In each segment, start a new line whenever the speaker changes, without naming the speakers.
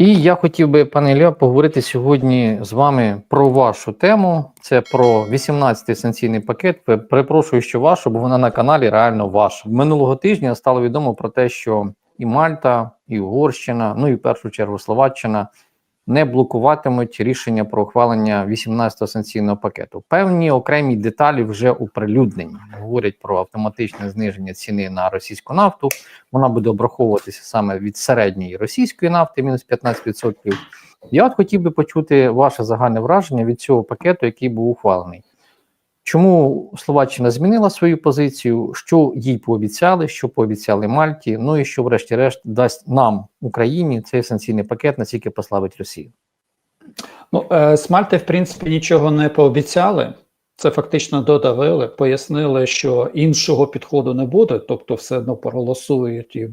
І я хотів би, пане Ілля, поговорити сьогодні з вами про вашу тему. Це про 18-й санкційний пакет. Перепрошую, що вашу, бо вона на каналі реально ваша. Минулого тижня стало відомо про те, що і Мальта, і Угорщина, ну і в першу чергу Словаччина не блокуватимуть рішення про ухвалення 18-го санкційного пакету. Певні окремі деталі вже оприлюднені. Говорять про автоматичне зниження ціни на російську нафту. Вона буде обраховуватися саме від середньої російської нафти, мінус 15%. Я от хотів би почути ваше загальне враження від цього пакету, який був ухвалений. Чому Словаччина змінила свою позицію? Що їй пообіцяли, що пообіцяли Мальті? Ну і що, врешті-решт, дасть нам, Україні, цей санкційний пакет, наскільки послабить Росію?
Ну, е, з Мальти, в принципі, нічого не пообіцяли. Це фактично додавили, пояснили, що іншого підходу не буде, тобто все одно проголосують. І,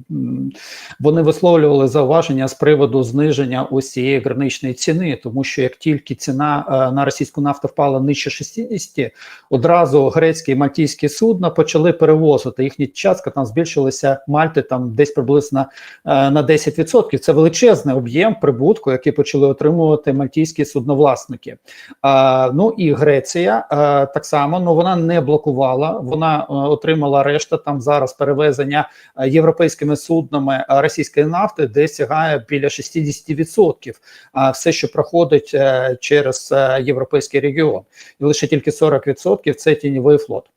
вони висловлювали зауваження з приводу зниження ось цієї граничної ціни, тому що як тільки ціна е, на російську нафту впала нижче 60, одразу грецькі і мальтійські судна почали перевозити. Їхня частка там збільшилася Мальти там десь приблизно е, на 10%. Це величезний об'єм прибутку, який почали отримувати мальтійські судновласники. Ну і Греція е, так само, ну вона не блокувала, вона е, отримала решта там зараз перевезення е, європейськими суднами е, російської нафти, де сягає біля 60%. А все, що проходить через європейський регіон, і лише тільки 40% це тіньовий флот.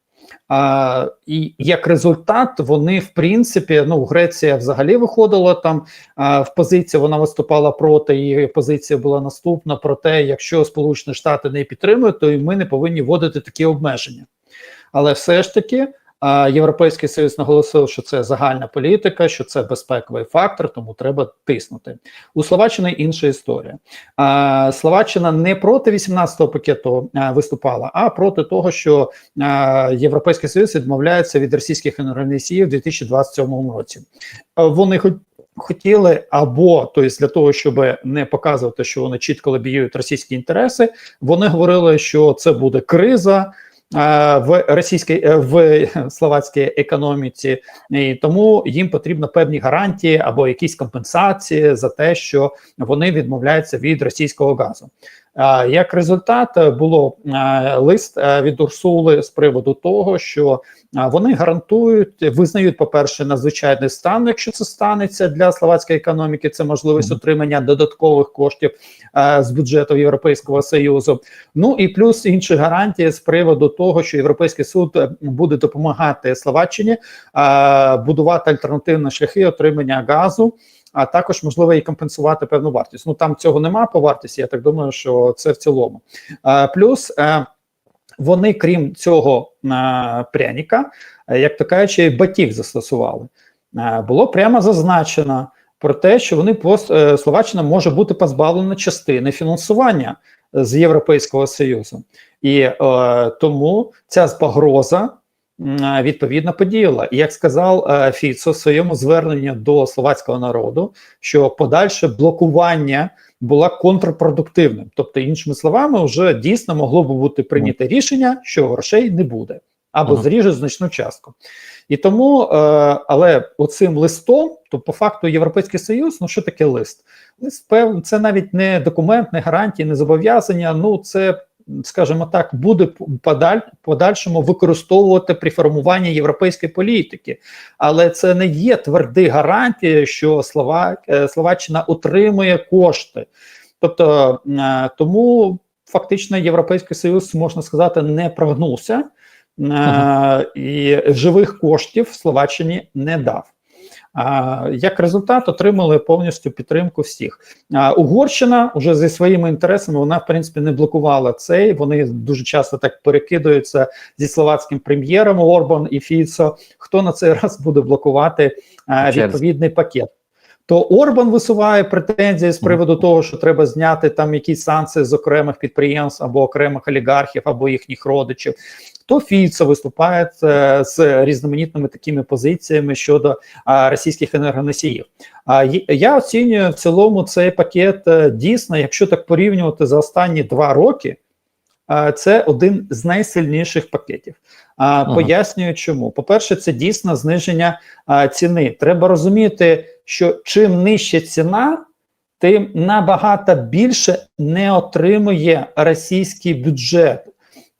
А, і як результат, вони в принципі, ну Греція взагалі виходила там а, в позицію. Вона виступала проти. Її позиція була наступна про те, якщо Сполучені Штати не підтримують, то і ми не повинні вводити такі обмеження. Але все ж таки. Європейський союз наголосив, що це загальна політика, що це безпековий фактор, тому треба тиснути. У Словаччини інша історія. Словаччина не проти 18-го пакету виступала, а проти того, що Європейський Союз відмовляється від російських енергоносіїв у 2027 році. Вони хоч хотіли або тобто для того, щоб не показувати, що вони чітко лобіюють російські інтереси, вони говорили, що це буде криза. В російській е, в словацькій економіці, і тому їм потрібно певні гарантії або якісь компенсації за те, що вони відмовляються від російського газу. Як результат е, було е, лист е, від Урсули з приводу того, що вони гарантують, визнають, по-перше, надзвичайний стан, якщо це станеться для словацької економіки, це можливість отримання додаткових коштів з бюджету Європейського союзу. Ну і плюс інші гарантії з приводу того, що Європейський суд буде допомагати Словаччині будувати альтернативні шляхи отримання газу а також можливо і компенсувати певну вартість. Ну там цього нема по вартості. Я так думаю, що це в цілому. А, плюс е, вони, крім цього е, пряника, е, як то кажучи, батіг застосували. Е, було прямо зазначено про те, що вони е, Словаччина може бути позбавлена частини фінансування з Європейського Союзу, і е, тому ця погроза е, відповідно подіяла. І як сказав е, Фіцо в своєму зверненні до словацького народу, що подальше блокування було контрпродуктивним. Тобто, іншими словами, вже дійсно могло б бути прийнято рішення, що грошей не буде або
Ага.
зріже значну частку. І тому, е, але оцим листом, то по факту Європейський Союз, ну що таке лист? Лист певно, це навіть не документ, не гарантії, не зобов'язання. Ну це, скажімо так, буде подаль, подальшому використовувати при формуванні європейської політики, але це не є тверді гарантії, що Слова, е, Словаччина отримує кошти. Тобто е, тому фактично Європейський Союз можна сказати не прогнувся. Е, і живих коштів Словаччині не дав. Як результат отримали повністю підтримку всіх. Угорщина вже зі своїми інтересами вона в принципі не блокувала цей. Вони дуже часто так перекидаються зі словацьким прем'єром Орбан і Фіцо. Хто на цей раз буде блокувати відповідний пакет? То Орбан висуває претензії з приводу того, що треба зняти там якісь санкції з окремих підприємств або окремих олігархів, або їхніх родичів. То Фіцо виступає е, з різноманітними такими позиціями щодо а, російських енергоносіїв. А я оцінюю в цілому цей пакет е, дійсно, якщо так порівнювати за останні два роки. Це один з найсильніших пакетів. А,
Ага.
Пояснюю, чому. По-перше, це дійсно зниження а, ціни. Треба розуміти, що чим нижча ціна, тим набагато більше не отримує російський бюджет.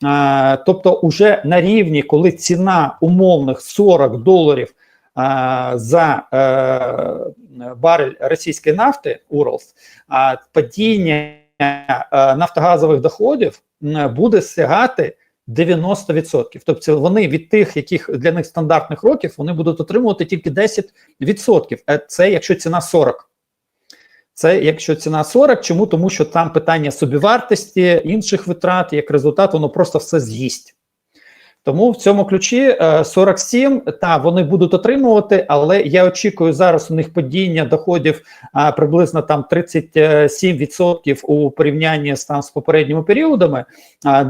А, тобто, уже на рівні, коли ціна умовних 40 доларів а, за е, барель російської нафти Уралс, а падіння нафтогазових доходів буде сягати 90%. Тобто вони від тих, яких для них стандартних років, вони будуть отримувати тільки 10%. Е, Це якщо ціна 40. Це якщо ціна 40, чому? Тому що там питання собівартості, інших витрат, як результат, воно просто все з'їсть. Тому в цьому ключі е, 47, та вони будуть отримувати, але я очікую зараз у них падіння доходів приблизно там 37% у порівнянні з там з попередніми періодами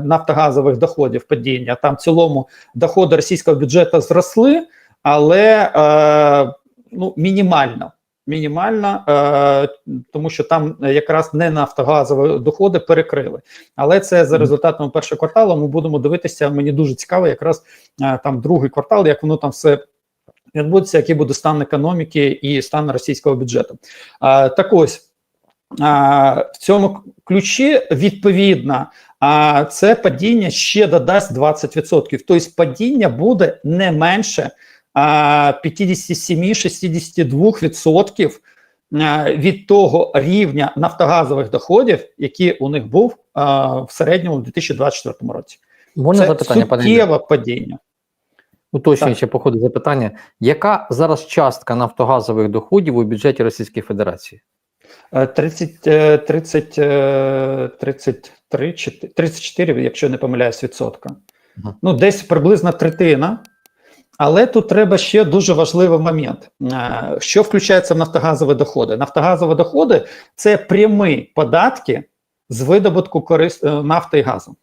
нафтогазових доходів падіння. Там в цілому доходи російського бюджету зросли, але е, ну мінімально. Мінімально, е, тому що там якраз не нафтогазові доходи перекрили. Але це за результатами першого кварталу. Ми будемо дивитися. Мені дуже цікаво, якраз е, там другий квартал, як воно там все відбудеться, який буде стан економіки і стан російського бюджету. Е, так ось е, в цьому ключі відповідно. А це падіння ще додасть 20%. Тобто падіння буде не менше а, 57-62% а, від того рівня нафтогазових доходів, який у них був в середньому в 2024 році.
Можна
це
запитання,
суттєве падіння.
Уточнюючи по ходу запитання, яка зараз частка нафтогазових доходів у бюджеті Російської Федерації?
Е, 30, е, 30, е, 33, 34, якщо не помиляюсь, відсотка.
Ага.
Ну, десь приблизно третина. Але тут треба ще дуже важливий момент. Е, Що включається в нафтогазові доходи? Нафтогазові доходи це прямі податки з видобутку корис... е, нафти і газу.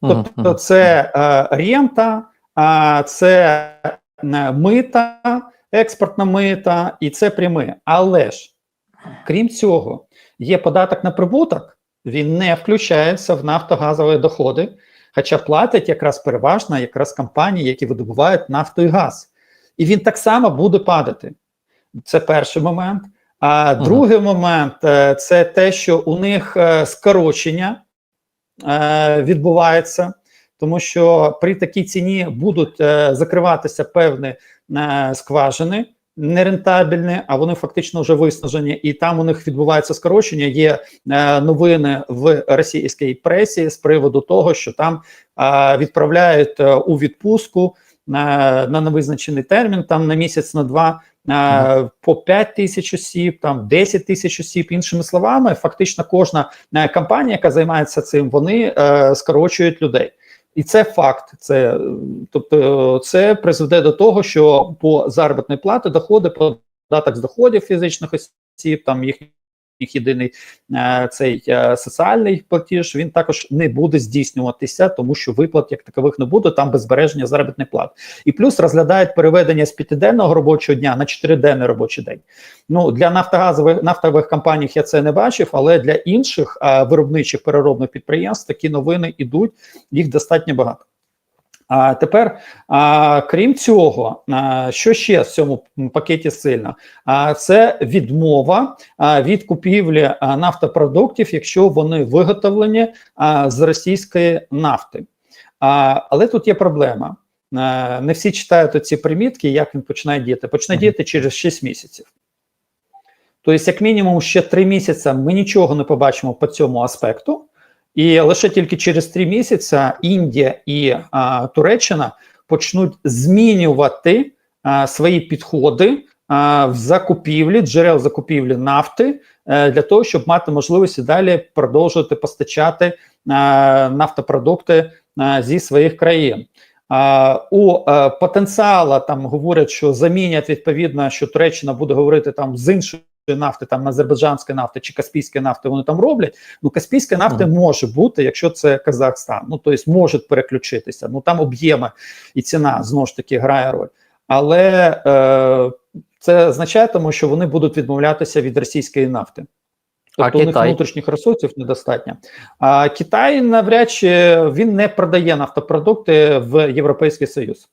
Тобто, це е, рента, це мита, експортна мита, і це пряме. Але ж, крім цього, є податок на прибуток, він не включається в нафтогазові доходи, хоча платять якраз переважно якраз компанії, які видобувають нафту і газ. І він так само буде падати. Це перший момент. А другий момент е, це те, що у них е, скорочення е, відбувається, тому що при такій ціні будуть закриватися певні скважини. Нерентабельні, а вони фактично вже виснажені, і там у них відбувається скорочення. Є е, новини в російській пресі з приводу того, що там е, відправляють е, у відпустку е, на невизначений термін, там на місяць, на два е, по 5 тисяч осіб, там 10 тисяч осіб. Іншими словами, фактично кожна е, компанія, яка займається цим, вони е, скорочують людей. І це факт. Це, тобто, це призведе до того, що по заробітної плати доходи, податок з доходів фізичних осіб, там їхній їх єдиний е, цей е, соціальний платіж, він також не буде здійснюватися, тому що виплат як такових не буде, там без збереження заробітних плат. І плюс розглядають переведення з п'ятиденного робочого дня на чотириденний робочий день. Ну для нафтогазових нафтових компаній я це не бачив, але для інших е, виробничих переробних підприємств такі новини йдуть, їх достатньо багато. А тепер, а, крім цього, а, що ще в цьому пакеті сильно? А це відмова а, від купівлі а, нафтопродуктів, якщо вони виготовлені а, з російської нафти. А, але тут є проблема. А, не всі читають ці примітки, як він починає діяти. Почне
Мгм.
діяти через 6 місяців. Тобто, як мінімум, ще 3 місяці ми нічого не побачимо по цьому аспекту. І лише тільки через три місяці Індія і а, Туреччина почнуть змінювати а, свої підходи а, в закупівлі джерел закупівлі нафти е, для того, щоб мати можливість і далі продовжувати постачати е, нафтопродукти е, зі своїх країн. А, у е, потенціала там говорять, що замінять відповідно, що Туреччина буде говорити там з іншої нафти, там азербайджанської нафти чи каспійської нафти, вони там роблять. Ну, каспійська нафта
Мгм.
може бути, якщо це Казахстан. Ну тобто може переключитися. Ну там об'єми і ціна знову ж таки грає роль. Але е, це означає, тому що вони будуть відмовлятися від російської нафти.
А
Тобто у них
Китай?
внутрішніх ресурсів недостатньо. А Китай навряд чи він не продає нафтопродукти в Європейський Союз.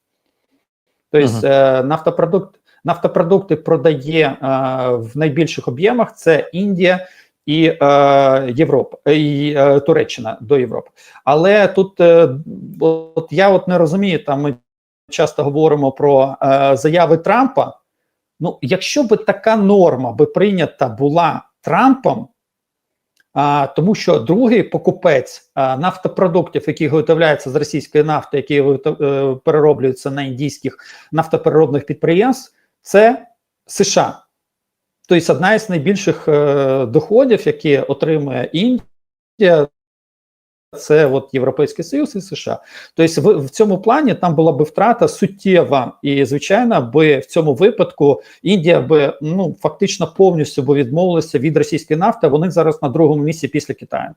Тобто
Мгм.
е, нафтопродукт, нафтопродукти продає е, в найбільших об'ємах це Індія і е, Європа і е, Туреччина до Європи. Але тут е, от я от не розумію, там ми часто говоримо про е, заяви Трампа. Ну, якщо би така норма би прийнята була Трампом, а, тому що другий покупець а, нафтопродуктів, які виготовляються з російської нафти, які е, перероблюються на індійських нафтопереробних підприємств, це США. Тобто одна із найбільших е, доходів, які отримує Індія, це от Європейський Союз і США. Тобто, в, в цьому плані там була би втрата суттєва, і звичайно, би в цьому випадку Індія би ну фактично повністю би відмовилася від російської нафти. Вони зараз на другому місці після Китаю.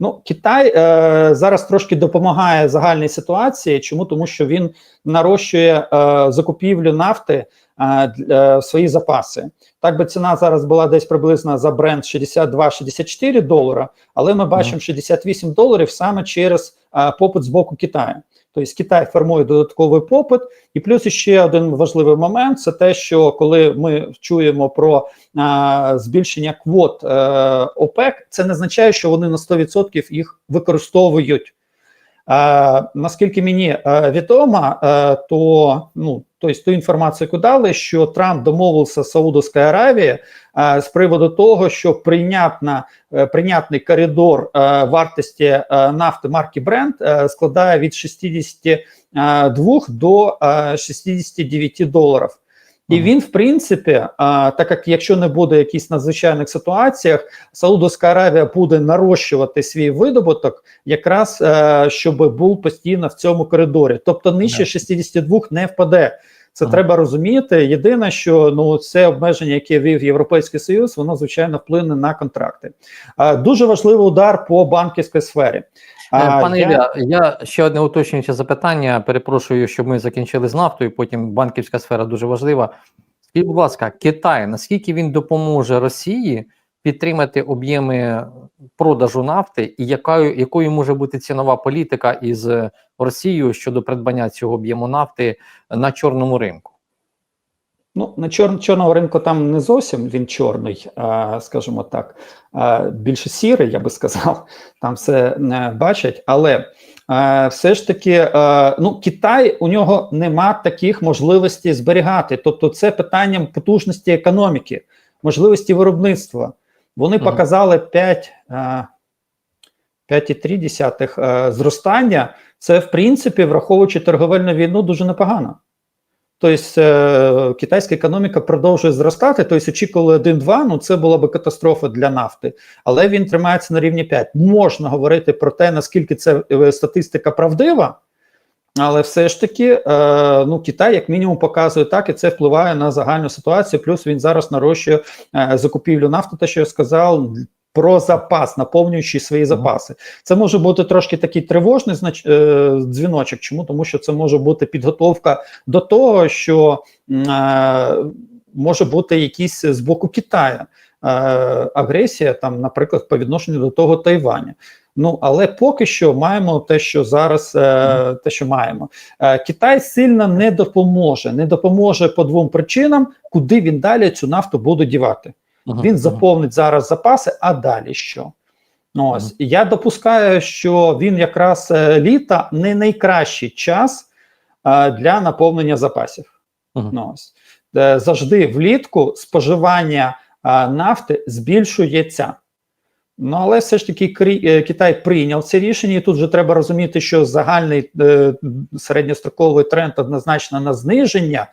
Ну, Китай е, зараз трошки допомагає загальній ситуації. Чому? Тому що він нарощує е, закупівлю нафти е, е, в свої запаси. Так би ціна зараз була десь приблизно за бренд 62-64 долара, але ми бачимо 68 доларів саме через е, попит з боку Китаю. Тобто Китай формує додатковий попит, і плюс ще один важливий момент: це те, що коли ми чуємо про а, збільшення квот а, ОПЕК, це не означає, що вони на 100% їх використовують. Наскільки мені е, відомо, е, то ну тобто ту інформацію, яку дали, що Трамп домовився з Саудовською Аравією е, з приводу того, що прийнятна, прийнятний коридор вартості нафти марки е, складає від 62 до е, 69 доларів. І він, в принципі, а, так як якщо не буде якісь надзвичайних ситуаціях, Саудовська Аравія буде нарощувати свій видобуток, якраз е, щоб був постійно в цьому коридорі. Тобто нижче
Да.
62 не впаде. Це
Ага.
треба розуміти. Єдине, що ну це обмеження, яке вів Європейський Союз, воно звичайно вплине на контракти. А, дуже важливий удар по банківській сфері.
Е, Пане
я-
Ілля, я ще одне уточнююче запитання. Перепрошую, щоб ми закінчили з нафтою. Потім банківська сфера дуже важлива. Скажіть, будь ласка, Китай, наскільки він допоможе Росії підтримати об'єми продажу нафти, і якою, якою може бути цінова політика із Росією щодо придбання цього об'єму нафти на чорному ринку?
Ну, на чор, чорного ринку там не зовсім він чорний, а, скажімо так, а, більше сірий, я би сказав, там все не бачать. Але а, все ж таки, а, ну, Китай у нього нема таких можливостей зберігати. Тобто, це питанням потужності економіки, можливості виробництва. Вони
Мгм.
показали 5, а, 5,3 а, зростання. Це, в принципі, враховуючи торговельну війну, дуже непогано. Тобто е, китайська економіка продовжує зростати. Тобто, очікували 1-2, ну це була би катастрофа для нафти, але він тримається на рівні 5. Можна говорити про те, наскільки це е, статистика правдива, але все ж таки, е, ну Китай, як мінімум, показує так, і це впливає на загальну ситуацію. Плюс він зараз нарощує закупівлю нафти, те, що я сказав. Про запас, наповнюючи свої запаси, це може бути трошки такий тривожний знач... е, дзвіночок. Чому тому, що це може бути підготовка до того, що е, може бути якісь з боку Китаю е, агресія, там, наприклад, по відношенню до того Тайваня. Ну але поки що маємо те, що зараз е, те, що маємо, е, Китай сильно не допоможе. Не допоможе по двом причинам, куди він далі цю нафту буде дівати. Він заповнить зараз запаси, а далі що? Ну, Ось я допускаю, що він якраз е, літа не найкращий час е, для наповнення запасів. Ну, ось. Е, завжди влітку споживання нафти збільшується. Ну, але все ж таки Китай прийняв це рішення, і тут вже треба розуміти, що загальний е, середньостроковий тренд однозначно на зниження,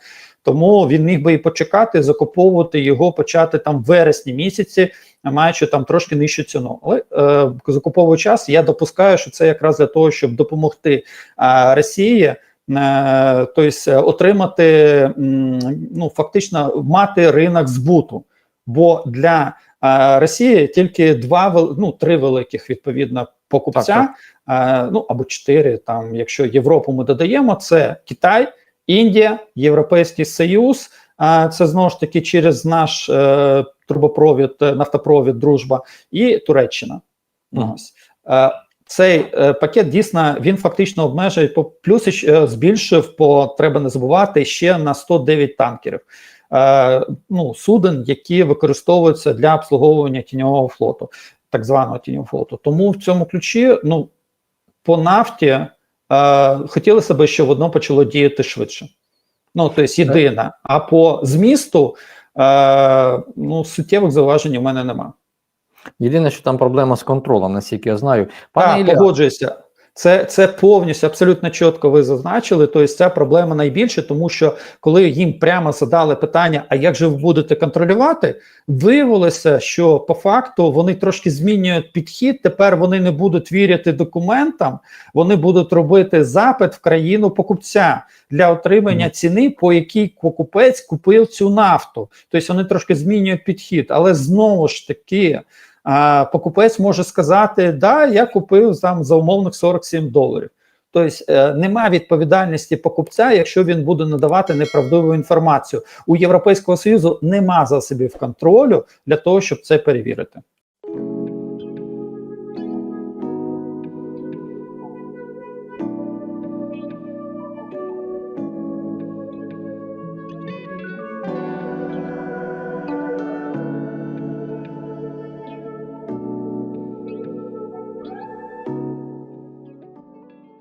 тому він міг би і почекати, закуповувати його, почати там в вересні місяці, маючи там трошки нижчу ціну. Але е, закуповуючи час, я допускаю, що це якраз для того, щоб допомогти е, Росії. е, Тобто отримати ну фактично мати ринок збуту. Бо для е, Росії тільки два ну три великих відповідно покупця,
Так,
е, ну або чотири. Там, якщо Європу ми додаємо, це Китай, Індія, Європейський Союз. Це знову ж таки через наш е, трубопровід, е, нафтопровід, дружба і Туреччина. Ось. Е, цей е, пакет дійсно він фактично обмежує по плюс ще збільшив по треба не забувати ще на 109 танкерів. Е, ну, суден, які використовуються для обслуговування тіньового флоту, так званого тіньового флоту. Тому в цьому ключі, ну по нафті е, хотілося б, щоб воно почало діяти швидше. Ну, тобто єдине. А по змісту ну, суттєвих зауважень у мене немає.
Єдине, що там проблема з контролем, наскільки я знаю. Пане
а,
Ілля,
погоджуюся. Це, це повністю абсолютно чітко ви зазначили. Тобто ця проблема найбільше, тому що коли їм прямо задали питання, а як же ви будете контролювати, виявилося, що по факту вони трошки змінюють підхід. Тепер вони не будуть вірити документам, вони будуть робити запит в країну покупця для отримання ціни, по якій покупець купив цю нафту. Тобто вони трошки змінюють підхід, але знову ж таки. А покупець може сказати, да, я купив там за умовних 47 доларів. Тобто нема немає відповідальності покупця, якщо він буде надавати неправдиву інформацію. У Європейського Союзу нема засобів контролю для того, щоб це перевірити.